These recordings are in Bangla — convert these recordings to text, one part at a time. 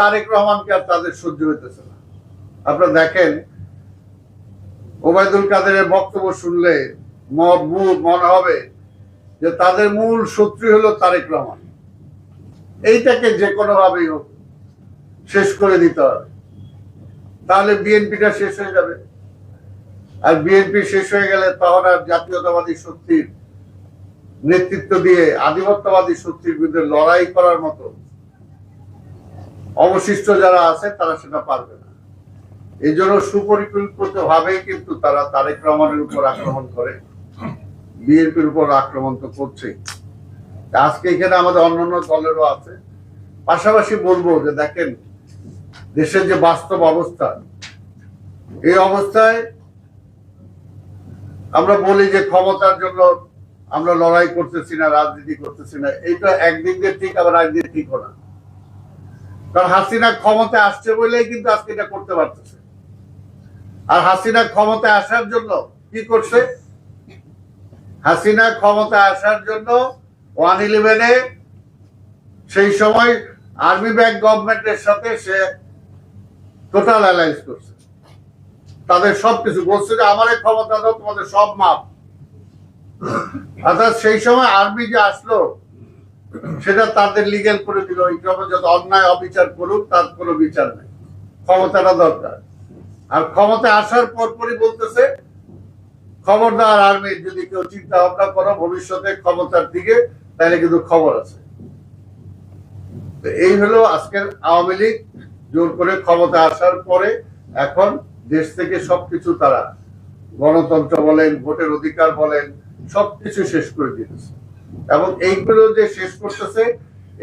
তারেক রহমানকে আর তাদের সহ্য হইতেছে না। আপনারা দেখেন, ওবায়দুল কাদেরের বক্তব্য শুনলে মনে হবে যে তাদের মূল শত্রু হলো তারেক রহমান। এইটাকে যে কোনো ভাবেই হোক শেষ করে দিতে হবে। তাহলে বিএনপিটা শেষ হয়ে যাবে। আর বিএনপি শেষ হয়ে গেলে তখন আর জাতীয়তাবাদী শক্তির নেতৃত্ব দিয়ে আধিপত্যবাদী শক্তির বিরুদ্ধে লড়াই করার মতো অবশিষ্ট যারা আছে, তারা সেটা পারবে না। এই জন্য সুপরিকল্পিত ভাবেই কিন্তু তারা তারেক রহমানের উপর আক্রমণ করে, বিএনপির উপর আক্রমণ তো করছেই। তা আজকে এখানে আমাদের অন্যান্য দলেরও আছে। পাশাপাশি বলব যে দেখেন, দেশের যে বাস্তব অবস্থা, এই অবস্থায় আমরা বলি যে ক্ষমতার জন্য আমরা লড়াই করতেছি না, রাজনীতি করতেছি না, এইটা একদিক দিয়ে ঠিক, আবার একদিক ঠিক না। কারণ হাসিনা ক্ষমতায় আসছে বলেই কিন্তু আজকে এটা করতে পারতেছে। আর হাসিনা ক্ষমতায় আসার জন্য কি করছে? হাসিনা ক্ষমতায় আসার জন্য ওয়ান ইলেভেনে সেই সময় আর্মি ব্যাংক গভর্নমেন্টের সাথে সে টোটাল অ্যালায়েন্স করছে। তাদের সবকিছু বলছে যে, আমার ক্ষমতা দাও, তোমাদের সব মাপ। অর্থাৎ সেই সময় আর্মি যে আসলো সেটা তাদের লিগেল করে দিল যত অন্যায় অবিচার করুক, তার কোনো বিচার নেই। ক্ষমতাটা দরকার। আর ক্ষমতা আসার পরপরই বলতেছে খবরদার আর্মি যদি কেউ চিন্তা ভাবনা করো ভবিষ্যতে ক্ষমতার দিকে, তাহলে কিন্তু খবর আছে। এই হলো আজকের আওয়ামী লীগ, জোর করে ক্ষমতা আসার পরে এখন দেশ থেকে সবকিছু তারা গণতন্ত্র বলেন, ভোটের অধিকার বলেন, সবকিছু শেষ করে দিতেছে এবং এইগুলো যে শেষ করতেছে,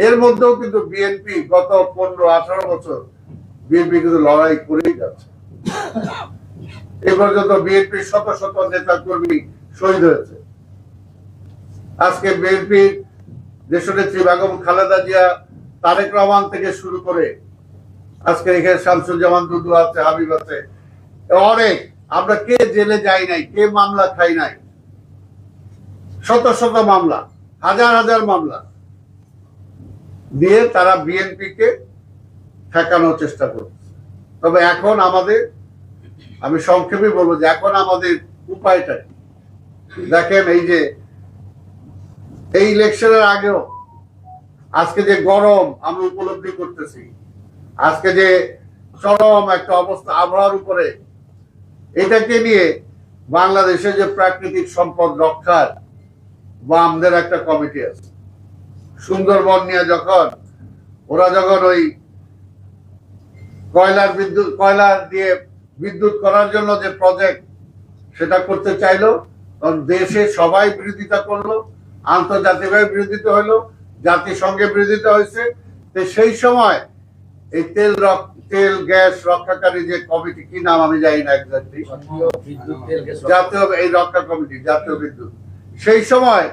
এর মধ্যেও কিন্তু বিএনপি গত পনেরো, আঠারো বছর বিএনপি কিন্তু লড়াই করেই যাচ্ছে। এ পর্যন্ত বিএনপির শত শত নেতা কর্মী শহীদ হয়েছে। আজকে বিএনপির দেশনেত্রী বেগম খালেদা জিয়া, তারেক রহমান থেকে শুরু করে, আজকে এখানে শামসুজ্জামান দুদু আছে, হাবিব আছে, অনেক। আমরা কে জেলে যাই নাই, কে মামলা খাই নাই শত শত মামলা, হাজার হাজার মামলা দিয়ে তারা বিএনপি কে ঠেকানোর চেষ্টা করছে তবে এখন আমাদের, আমি সংক্ষেপে বলব যে এখন আমাদের উপায়টা? দেখেন এই যে, এই ইলেকশনের আগেও আজকে যে গরম আমরা উপলব্ধি করতেছি, আজকে যে চরম একটা অবস্থা আবহাওয়ার উপরে, এটাকে নিয়ে বাংলাদেশে যে প্রাকৃতিক সম্পদ রক্ষার বামদের একটা কমিটি আছে। সুন্দরবন নিয়ে যখন ওরা যখন ওই কয়লার বিদ্যুৎ কয়লা দিয়ে বিদ্যুৎ করার জন্য যে প্রজেক্ট সেটা করতে চাইলো তখন দেশে সবাই বিরোধিতা করল আন্তর্জাতিকভাবে বিরোধিতা হলো জাতিসংঘে বিরোধিতা হয়েছে। তো সেই সময় এই তেল রক- তেল গ্যাস রক্ষাকারী যে কমিটি কি নাম আমি জানি না গ্যাস জাতীয় এই রক্ষা কমিটি জাতীয় বিদ্যুৎ। সেই সময়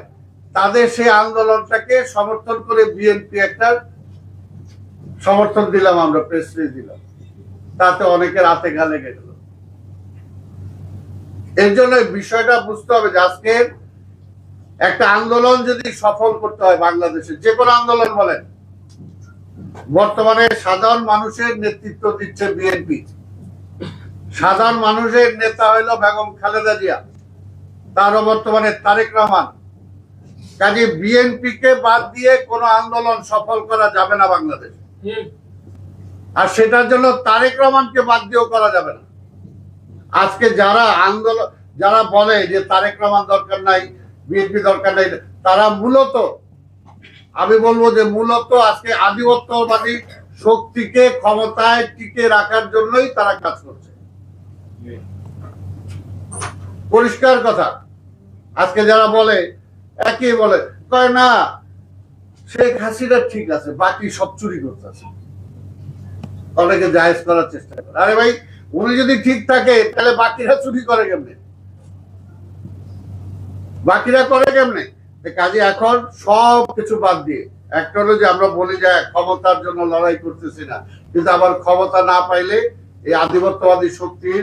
তাদের সেই আন্দোলনটাকে সমর্থন করে বিএনপি একটা সমর্থন দিলাম আমরা প্রেস রিলিজ দিলাম। তাতে অনেকের হাতে গা লেগে গেল। এর জন্য বিষয়টা বুঝতে হবে যে আজকে একটা আন্দোলন যদি সফল করতে হয় বাংলাদেশে, যে কোনো আন্দোলন বলেন, বর্তমানে সাধারণ মানুষের নেতৃত্ব দিচ্ছে বিএনপি। সাধারণ মানুষের নেতা হইল বেগম খালেদা জিয়া। তারও বর্তমানে তারেক রহমান। কাজে বিএনপি কে বাদ দিয়ে কোনো আন্দোলন সফল করা যাবে না বাংলাদেশে। আর সেটার জন্য তারেক রহমানকে বাদ দিয়েও করা যাবে না। আজকে যারা আন্দোলন যারা বলে যে তারেক রহমান দরকার নাই বিএনপি দরকার নাই তারা মূলত আমি বলব যে মূলত আজকে আধিপত্যবাদী শক্তিকে ক্ষমতায় টিকে রাখার জন্যই তারা কাজ করছে। পরিষ্কার কথা। আজকে যারা বলে, একই বলে, কয় না, শেখ হাসিনা ঠিক আছে, বাকি সব চুরি করতেছে। অনেকে জায়েজ করার চেষ্টা করে। আরে ভাই, উনি যদি ঠিক থাকে, তাহলে বাকিরা চুরি করে কেমনে? বাকিরা করে কেমনে? কাজে এখন সব কিছু বাদ দিয়ে, একটা হলো যে আমরা বলি যে ক্ষমতার জন্য লড়াই করতেছি না, কিন্তু আবার ক্ষমতা না পাইলে এই আধিপত্যবাদী শক্তির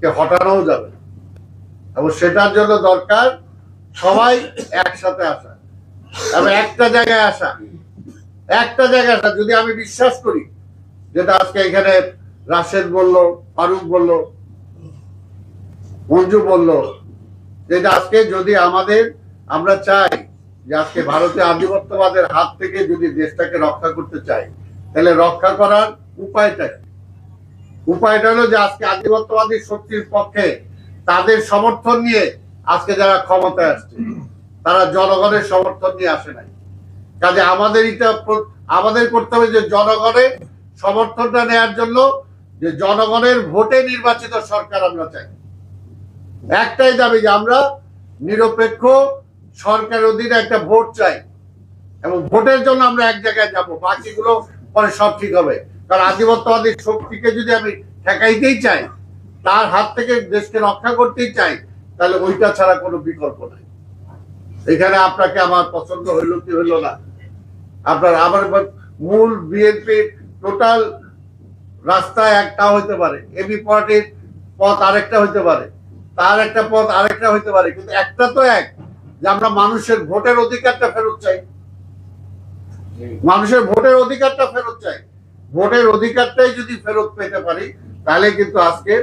কে হটানোও যাবে না। এবং সেটার জন্য দরকার সবাই একসাথে আসা এবং একটা জায়গায় আসা একটা জায়গায় আসা যদি আমি বিশ্বাস করি যেটা আজকে এখানে রাশেদ বলল, ফারুক বলল, মঞ্জু বলল, যেটা আজকে যদি আমাদের, আমরা চাই যে আজকে ভারতীয় আধিপত্যবাদের হাত থেকে যদি দেশটাকে রক্ষা করতে চাই, তাহলে রক্ষা করার উপায়টা কি? উপায়টা হলো যে আজকে আধিপত্যবাদী শক্তির পক্ষে তাদের সমর্থন নিয়ে আজকে যারা ক্ষমতায় আসছে, তারা জনগণের সমর্থন নিয়ে আসে নাই। কাজে আমাদের এটা আমাদের করতে হবে যে জনগণের সমর্থনটা নেওয়ার জন্য যে জনগণের ভোটে নির্বাচিত সরকার আমরা চাই। একটাই দাবি যে আমরা নিরপেক্ষ সরকারের অধীনে একটা ভোট চাই এবং ভোটের জন্য আমরা এক জায়গায় যাব, বাকিগুলো পরে সব ঠিক হবে। কারণ আধিপত্যবাদী শক্তিকে যদি আমি ঠেকাইতেই চাই তার হাত থেকে দেশকে রক্ষা করতেই চাই, তাহলে ওইটা ছাড়া কোনো বিকল্প নাই। এখানে আপনাকে আমার পছন্দ হইল কি হইল না। আপনার, আমার মূল বিএনপির টোটাল রাস্তা একটা হইতে পারে এবি পার্টির পথ আরেকটা হইতে পারে, তার একটা পথ আরেকটা হইতে পারে, কিন্তু একটা তো এক, যে আমরা মানুষের ভোটের অধিকারটা ফেরত চাই। মানুষের ভোটের অধিকারটা ফেরত চাই। ভোটের অধিকারটাই যদি ফেরত পেতে পারি, তাহলে কিন্তু আজকে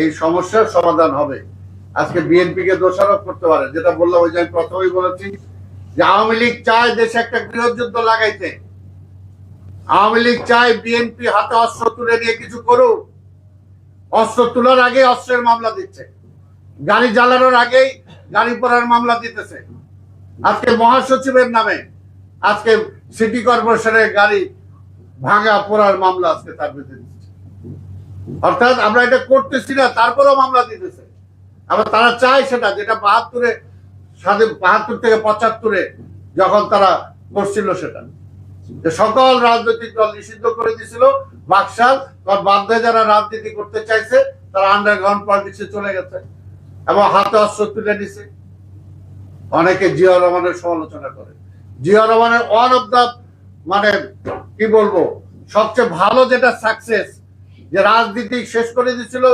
এই সমস্যার সমাধান হবে। আজকে বিএনপি কে দোষারোপ করতে পারে, যেটা বললাম ওই যে আমি প্রথমেই বলেছি যে আওয়ামী লীগ চায় দেশে একটা গৃহযুদ্ধ লাগাইতে। আওয়ামী লীগ চায় বিএনপি হাতে অস্ত্র তুলে নিয়ে কিছু করুক। অস্ত্র তোলার আগে অস্ত্রের মামলা দিচ্ছে। গাড়ি জ্বালানোর আগেই গাড়ি পড়ার মামলা দিতেছে। আজকে মহাসচিবের নামে আজকে সিটি কর্পোরেশনের গাড়ি ভাঙা পোড়ার মামলা আজকে তার বিরুদ্ধে অর্থাৎ আমরা এটা করতেছি না, তারপরেও মামলা দিতেছে। আবার তারা চায় সেটা, যেটা বাহাত্তরে স্বাধীন বাহাত্তর থেকে পঁচাত্তরে যখন তারা করছিল সেটা। যে সকল রাজনৈতিক দল নিষিদ্ধ করে দিছিল, বাকশাল তখন বাধ্য যারা রাজনীতি করতে চাইছে, তারা আন্ডারগ্রাউন্ড পলিটিক্সে চলে গেছে এবং হাতে অস্ত্র তুলে নিছে। অনেকে জিয়া রহমানের সমালোচনা করে। জিয়া রহমানের ওয়ান অফ দা মানে কি বলব, সবচেয়ে ভালো যেটা সাকসেস যে রাজনীতি শেষ করে দিয়েছিল,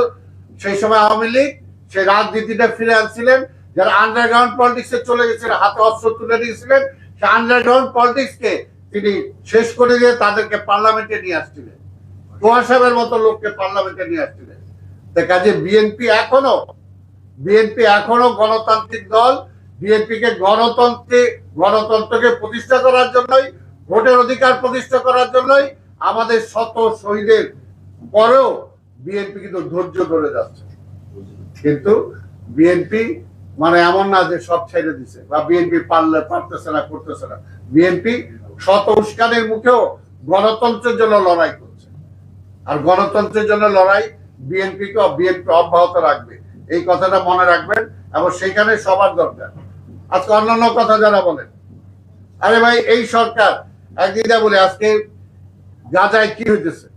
সেই সময় আওয়ামী লীগ, সেই রাজনীতিটা ফিরে আনছিলেন যারা আন্ডারগ্রাউন্ড পলিটিক্সে চলে গেছিলেন হাতে অস্ত্র তুলে দিয়েছিলেন, সেই আন্ডারগ্রাউন্ড পলিটিক্সকে তিনি শেষ করে দিয়ে তাদেরকে পার্লামেন্টে নিয়ে আসছিলেন। সাহেবের মতো লোককে পার্লামেন্টে নিয়ে আসছিলেন। তো কাজে বিএনপি এখনও বিএনপি এখনও গণতান্ত্রিক দল বিএনপি কে গণতন্ত্রে, গণতন্ত্রকে প্রতিষ্ঠা করার জন্যই, ভোটের অধিকার প্রতিষ্ঠা করার জন্যই আমাদের শত শহীদের পরেও বিএনপি কিন্তু ধৈর্য ধরে যাচ্ছে। কিন্তু বিএনপি মানে এমন না যে সব ছেড়ে দিছে বা বিএনপি পারলে পারতেছে না, করতেছে না। বিএনপি শত উস্কানের মুখেও গণতন্ত্রের জন্য লড়াই করছে। আর গণতন্ত্রের জন্য লড়াই বিএনপি কে বিএনপি অব্যাহত রাখবে। এই কথাটা মনে রাখবেন এবং সেখানে সবার দরকার। আজকে অন্যান্য কথা যারা বলেন, আরে ভাই, এই সরকার, একদিন বলে, আজকে গাজায় কি হইতেছে?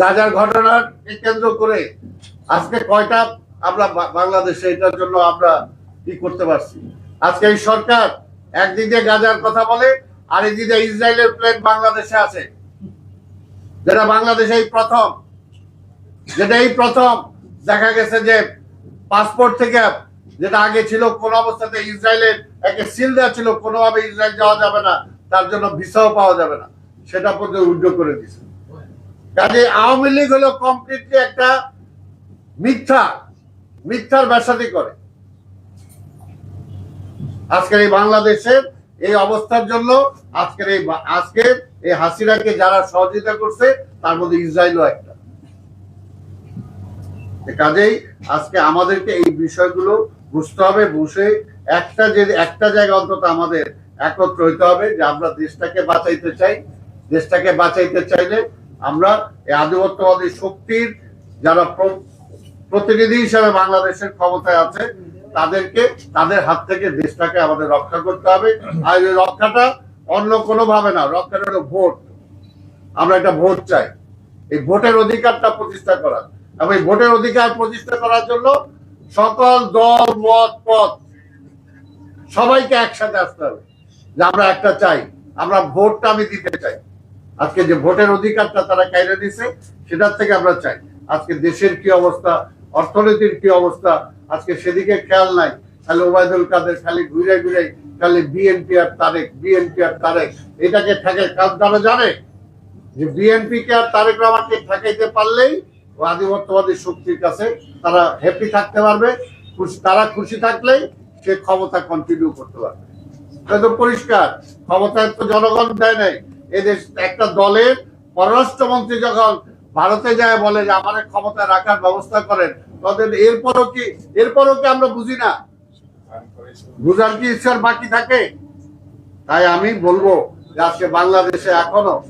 গাজার ঘটনার কেন্দ্র করে আজকে কয়টা আমরা বাংলাদেশে এটার জন্য আমরা কি করতে পারছি। আজকে এই সরকার একদিকে গাজার কথা বলে আর একদিকে ইসরায়েলের প্লেন বাংলাদেশে আছে। যেটা বাংলাদেশে এই প্রথম। যেটা এই প্রথম, দেখা গেছে যে পাসপোর্ট থেকে, যেটা আগে ছিল কোন অবস্থাতে ইসরায়েলের একে সিল দেওয়া ছিল, কোনোভাবে ইসরায়েল যাওয়া যাবে না, তার জন্য ভিসাও পাওয়া যাবে না। সেটা পর্যন্ত উদ্যোগ করে দিছে কাজে আওয়ামী লীগ হলো কমপ্লিটলি একটা মিথ্যা, মিথ্যার ব্যাসাদি করে। আজকের এই বাংলাদেশের এই অবস্থার জন্য আজকের এই আজকের এই হাসিনাকে যারা সহযোগিতা করছে, তার মধ্যে ইসরায়েলও একটা। কাজেই আজকে আমাদেরকে এই বিষয়গুলো বুঝতে হবে, বুঝে একটা যে, একটা জায়গা অন্তত আমাদের একত্র হইতে হবে যে আমরা দেশটাকে বাঁচাইতে চাই। দেশটাকে বাঁচাইতে চাইলে আমরা এই আধিপত্যবাদী শক্তির যারা প্রতিনিধি হিসাবে বাংলাদেশের ক্ষমতায় আছে, তাদেরকে, তাদের হাত থেকে দেশটাকে আমাদের রক্ষা করতে হবে। আর এই রক্ষাটা অন্য কোনো ভাবে না, রক্ষাটা হলো ভোট। আমরা একটা ভোট চাই। এই ভোটের অধিকারটা প্রতিষ্ঠা করা এবং এই ভোটের অধিকার প্রতিষ্ঠা করার জন্য সকল দল, মত, পথ, সবাইকে একসাথে আসতে হবে যে আমরা একটা চাই, আমরা ভোটটা আমি দিতে চাই। আজকে যে ভোটের অধিকারটা তারা কাইরে দিছে, সেটার থেকে আমরা চাই। আজকে দেশের কি অবস্থা, অর্থনীতির কি অবস্থা, আজকে সেদিকে খেয়াল নাই। খালি ওবায়দুল কাদের খালি ঘুরে ঘুরে, খালি বিএনপি আর তারেক, বিএনপি আর তারেক। এটাকে থাকে কাজ তারা জানে? যে বিএনপি কে আর তারেক রহমানকে ঠেকাইতে পারলেই আধিপত্যবাদী শক্তির কাছে তারা হ্যাপি থাকতে পারবে। তারা খুশি থাকলেই সে ক্ষমতা কন্টিনিউ করতে পারবে। এটা তো পরিষ্কার। ক্ষমতায় তো জনগণ দেয় নাই। এদেশ একটা দলের পররাষ্ট্রমন্ত্রী যখন ভারতে যায়, বলে যে আমাদের ক্ষমতা রাখার ব্যবস্থা করেন তাদের এরপরও কি এরপরও কি আমরা বুঝি না? বুঝার কি ইচ্ছার বাকি থাকে? তাই আমি বলব যে আজকে বাংলাদেশে এখনও,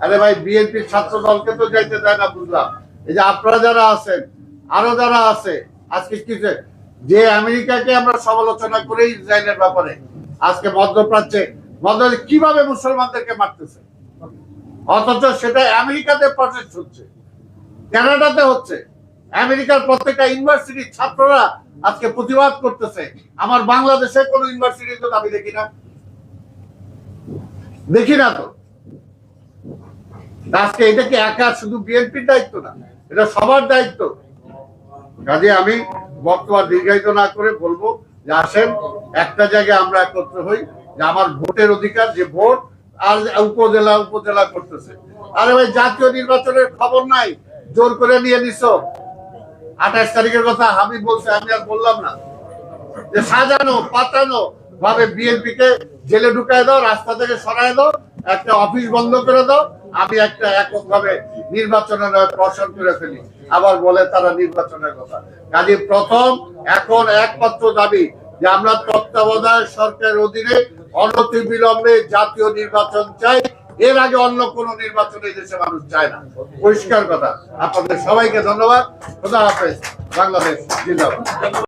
আরে ভাই, বিএনপির ছাত্র দলকে তো যাইতে দেয় না, বুঝলাম। এই যে আপনারা যারা আছেন, আরও যারা আছে, আজকে কি যে- যে আমেরিকাকে আমরা সমালোচনা করি ইসরায়েলের ব্যাপারে, আজকে মধ্যপ্রাচ্যে মধ্য কীভাবে মুসলমানদেরকে মারতেছে? অথচ সেটা আমেরিকাতে প্রসেস হচ্ছে, কানাডাতে হচ্ছে। আমেরিকার প্রত্যেকটা ইউনিভার্সিটির ছাত্ররা আজকে প্রতিবাদ করতেছে, আমার বাংলাদেশে কোন ইউনিভার্সিটি তো আমি দেখি না। দেখি না তো। আজকে এটা কি একা শুধু বিএনপির দায়িত্ব না, এটা সবার দায়িত্ব। কাজে আমি বক্তব্য দীর্ঘায়িত না করে বলব যে আসেন, একটা জায়গায় আমরা একত্র হই যে আমার ভোটের অধিকার, যে ভোট আর উপজেলা উপজেলা করতেছে। আরে ভাই, জাতীয় নির্বাচনের খবর নাই। জোর করে নিয়ে নিছ। আঠাশ তারিখের কথা আমি বলছি, আমি আর বললাম না। যে সাজানো, পাতানো ভাবে বিএনপি কে জেলে ঢুকায় দাও, রাস্তা থেকে সরায় দাও, একটা অফিস বন্ধ করে দাও, আমি একটা একক ভাবে নির্বাচনের প্রশন করে ফেলি। আবার বলে তারা নির্বাচনের কথা। কাজে প্রথম, এখন একমাত্র দাবি যে আমরা তত্ত্বাবধায়ক সরকারের অধীনে অনতি বিলম্বে জাতীয় নির্বাচন চাই। এর আগে অন্য কোন নির্বাচন এই দেশে মানুষ চায় না। পরিষ্কার কথা। আপনাদের সবাইকে ধন্যবাদ। খোদা হাফেজ। বাংলাদেশ জিন্দাবাদ।